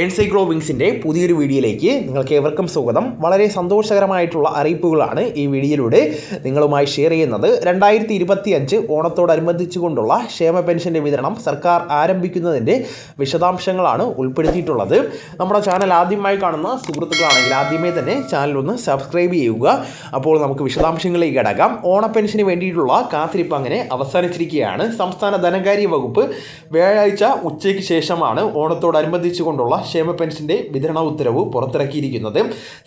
എൻസൈക്ലോവിങ്സിന്റെ പുതിയൊരു വീഡിയോയിലേക്ക് നിങ്ങൾക്ക് ഏവർക്കും സ്വാഗതം. വളരെ സന്തോഷകരമായിട്ടുള്ള അറിയിപ്പുകളാണ് ഈ വീഡിയോയിലൂടെ നിങ്ങളുമായി ഷെയർ ചെയ്യുന്നത്. രണ്ടായിരത്തി ഇരുപത്തി അഞ്ച് ഓണത്തോടനുബന്ധിച്ചുകൊണ്ടുള്ള ക്ഷേമ പെൻഷന്റെ വിതരണം സർക്കാർ ആരംഭിക്കുന്നതിന്റെ വിശദാംശങ്ങളാണ് ഉൾപ്പെടുത്തിയിട്ടുള്ളത്. നമ്മുടെ ചാനൽ ആദ്യമായി കാണുന്ന സുഹൃത്തുക്കളാണെങ്കിൽ ആദ്യമേ തന്നെ ചാനൽ ഒന്ന് സബ്സ്ക്രൈബ് ചെയ്യുക. അപ്പോൾ നമുക്ക് വിശദാംശങ്ങളിലേക്ക് കിടക്കാം. ഓണ പെൻഷന് വേണ്ടിയിട്ടുള്ള കാത്തിരിപ്പ് അങ്ങനെ അവസാനിച്ചിരിക്കുകയാണ്. സംസ്ഥാന ധനകാര്യ വകുപ്പ് വ്യാഴാഴ്ച ഉച്ചയ്ക്ക് ശേഷമാണ് ഓണത്തോടനുബന്ധിച്ചുകൊണ്ടുള്ള ക്ഷേമ പെൻഷന്റെ വിതരണ ഉത്തരവ് പുറത്തിറക്കിയിരിക്കുന്നത്.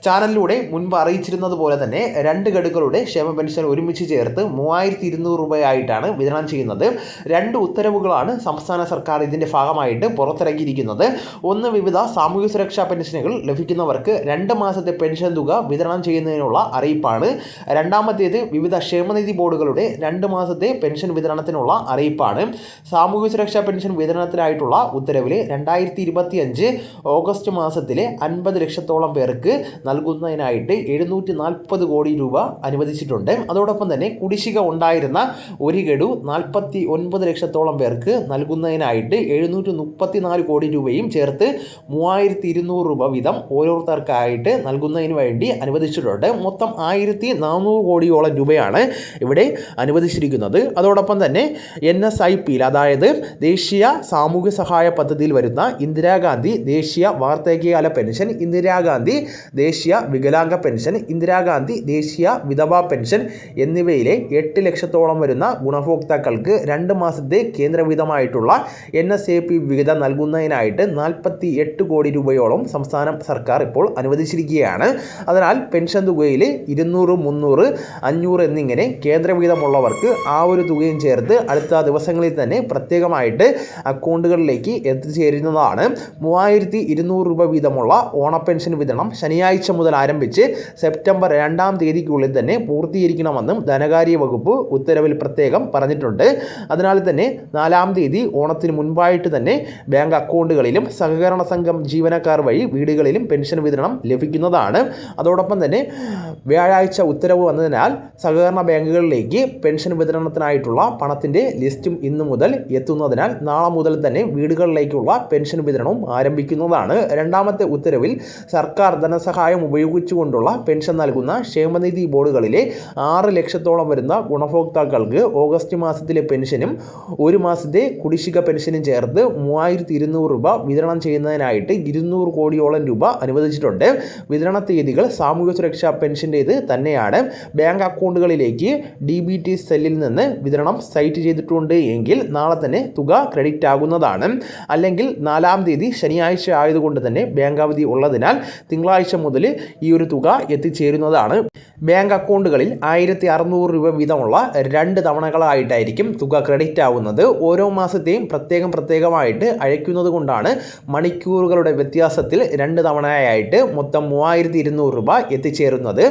ചാനലിലൂടെ മുൻപ് അറിയിച്ചിരുന്നത് പോലെ തന്നെ രണ്ട് ഗഡുക്കളുടെ ക്ഷേമ പെൻഷൻ ഒരുമിച്ച് ചേർത്ത് മൂവായിരത്തി ഇരുന്നൂറ് രൂപയായിട്ടാണ് വിതരണം ചെയ്യുന്നത്. രണ്ട് ഉത്തരവുകളാണ് സംസ്ഥാന സർക്കാർ ഇതിന്റെ ഭാഗമായിട്ട് പുറത്തിറക്കിയിരിക്കുന്നത്. ഒന്ന് വിവിധ സാമൂഹ്യ സുരക്ഷാ പെൻഷനുകൾ ലഭിക്കുന്നവർക്ക് രണ്ട് മാസത്തെ പെൻഷൻ തുക വിതരണം ചെയ്യുന്നതിനുള്ള അറിയിപ്പാണ്. രണ്ടാമത്തേത് വിവിധ ക്ഷേമനിധി ബോർഡുകളുടെ രണ്ട് മാസത്തെ പെൻഷൻ വിതരണത്തിനുള്ള അറിയിപ്പാണ്. സാമൂഹ്യ സുരക്ഷാ പെൻഷൻ വിതരണത്തിനായിട്ടുള്ള ഉത്തരവിൽ രണ്ടായിരത്തി ഇരുപത്തി അഞ്ച് ഓഗസ്റ്റ് മാസത്തിലെ അൻപത് ലക്ഷത്തോളം പേർക്ക് നൽകുന്നതിനായിട്ട് എഴുന്നൂറ്റി നാൽപ്പത് കോടി രൂപ അനുവദിച്ചിട്ടുണ്ട്. അതോടൊപ്പം തന്നെ കുടിശ്ശിക ഉണ്ടായിരുന്ന ഒരു ഗഡു നാൽപ്പത്തി ഒൻപത് ലക്ഷത്തോളം പേർക്ക് നൽകുന്നതിനായിട്ട് എഴുന്നൂറ്റി മുപ്പത്തി നാല് കോടി രൂപയും ചേർത്ത് മൂവായിരത്തി ഇരുന്നൂറ് രൂപ വീതം ഓരോരുത്തർക്കായിട്ട് നൽകുന്നതിന് വേണ്ടി അനുവദിച്ചിട്ടുണ്ട്. മൊത്തം ആയിരത്തി നാനൂറ് കോടിയോളം രൂപയാണ് ഇവിടെ അനുവദിച്ചിരിക്കുന്നത്. അതോടൊപ്പം തന്നെ എൻ എസ് ഐ പിയിൽ അതായത് ദേശീയ സാമൂഹ്യ സഹായ പദ്ധതിയിൽ വരുന്ന ഇന്ദിരാഗാന്ധി ദേശീയ വാർദ്ധക്യകാല പെൻഷൻ ഇന്ദിരാഗാന്ധി ദേശീയ വികലാംഗ പെൻഷൻ ഇന്ദിരാഗാന്ധി ദേശീയ വിധവാ പെൻഷൻ എന്നിവയിലെ എട്ട് ലക്ഷത്തോളം വരുന്ന ഗുണഭോക്താക്കൾക്ക് രണ്ട് മാസത്തെ കേന്ദ്രവിധമായിട്ടുള്ള എൻ എസ് എ പി വിഹിതം നൽകുന്നതിനായിട്ട് നാൽപ്പത്തി എട്ട് കോടി രൂപയോളം സംസ്ഥാന സർക്കാർ ഇപ്പോൾ അനുവദിച്ചിരിക്കുകയാണ്. അതിനാൽ പെൻഷൻ തുകയിൽ ഇരുന്നൂറ് മുന്നൂറ് അഞ്ഞൂറ് എന്നിങ്ങനെ കേന്ദ്രവിഹിതമുള്ളവർക്ക് ആ ഒരു തുകയും ചേർത്ത് അടുത്ത ദിവസങ്ങളിൽ തന്നെ പ്രത്യേകമായിട്ട് അക്കൗണ്ടുകളിലേക്ക് എത്തിച്ചേരുന്നതാണ്. മൂവായിരത്തി ഇരുന്നൂറ് രൂപ വീതമുള്ള ഓണപ്പെൻഷൻ പെൻഷൻ വിതരണം ശനിയാഴ്ച മുതൽ ആരംഭിച്ച് സെപ്റ്റംബർ രണ്ടാം തീയതിക്കുള്ളിൽ തന്നെ പൂർത്തീകരിക്കണമെന്നും ധനകാര്യ വകുപ്പ് ഉത്തരവിൽ പ്രത്യേകം പറഞ്ഞിട്ടുണ്ട്. അതിനാൽ തന്നെ നാലാം തീയതി ഓണത്തിന് മുൻപായിട്ട് തന്നെ ബാങ്ക് അക്കൗണ്ടുകളിലും സഹകരണ സംഘം ജീവനക്കാർ വഴി വീടുകളിലും പെൻഷൻ വിതരണം ലഭിക്കുന്നതാണ്. അതോടൊപ്പം തന്നെ വ്യാഴാഴ്ച ഉത്തരവ് വന്നതിനാൽ സഹകരണ ബാങ്കുകളിലേക്ക് പെൻഷൻ വിതരണത്തിനായിട്ടുള്ള പണത്തിന്റെ ലിസ്റ്റും ഇന്നു മുതൽ എത്തുന്നതിനാൽ നാളെ മുതൽ തന്നെ വീടുകളിലേക്കുള്ള പെൻഷൻ വിതരണവും ആരംഭിക്കുന്നതാണ് രണ്ടാമത്തെ ഉത്തരവിൽ സർക്കാർ ധനസഹായം ഉപയോഗിച്ചുകൊണ്ടുള്ള പെൻഷൻ നൽകുന്ന ക്ഷേമനിധി ബോർഡുകളിലെ ആറ് ലക്ഷത്തോളം വരുന്ന ഗുണഭോക്താക്കൾക്ക് ഓഗസ്റ്റ് മാസത്തിലെ പെൻഷനും ഒരു മാസത്തെ കുടിശ്ശിക പെൻഷനും ചേർത്ത് മൂവായിരത്തി ഇരുന്നൂറ് രൂപ വിതരണം ചെയ്യുന്നതിനായിട്ട് ഇരുന്നൂറ് കോടിയോളം രൂപ അനുവദിച്ചിട്ടുണ്ട്. വിതരണ തീയതികൾ സാമൂഹ്യ സുരക്ഷാ പെൻഷന്റേത് തന്നെയാണ്. ബാങ്ക് അക്കൗണ്ടുകളിലേക്ക് ഡി ബി ടി സെല്ലിൽ നിന്ന് വിതരണം സൈറ്റ് ചെയ്തിട്ടുണ്ട് എങ്കിൽ നാളെ തന്നെ തുക ക്രെഡിറ്റ് ആകുന്നതാണ് അല്ലെങ്കിൽ നാലാം തീയതി ശനിയാഴ്ച ആയതുകൊണ്ട് തന്നെ ബാങ്ക് അവധി ഉള്ളതിനാൽ തിങ്കളാഴ്ച മുതൽ ഈ ഒരു തുക എത്തിച്ചേരുന്നതാണ്. ബാങ്ക് അക്കൗണ്ടുകളിൽ ആയിരത്തി അറുന്നൂറ് രൂപ വീതമുള്ള രണ്ട് തവണകളായിട്ടായിരിക്കും തുക ക്രെഡിറ്റ് ആവുന്നത്. ഓരോ മാസത്തെയും പ്രത്യേകം പ്രത്യേകമായിട്ട് അയക്കുന്നത് കൊണ്ടാണ് മണിക്കൂറുകളുടെ വ്യത്യാസത്തിൽ രണ്ട് തവണയായിട്ട് മൊത്തം മൂവായിരത്തി രൂപ എത്തിച്ചേരുന്നത്.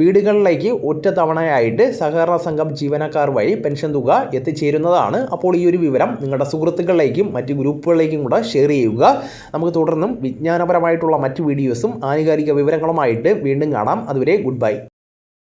വീടുകളിലേക്ക് ഒറ്റ തവണയായിട്ട് സഹകരണ സംഘം ജീവനക്കാർ വഴി പെൻഷൻ തുക എത്തിച്ചേരുന്നതാണ്. അപ്പോൾ ഈ ഒരു വിവരം നിങ്ങളുടെ സുഹൃത്തുക്കളിലേക്കും മറ്റ് ഗ്രൂപ്പുകളിലേക്കും കൂടെ ഷെയർ ചെയ്യുക. നമുക്ക് തുടർന്നും വിജ്ഞാനപരമായിട്ടുള്ള മറ്റ് വീഡിയോസും ആനുകാലിക വിവരങ്ങളുമായിട്ട് വീണ്ടും കാണാം. അതുവരെ ഗുഡ് ബൈ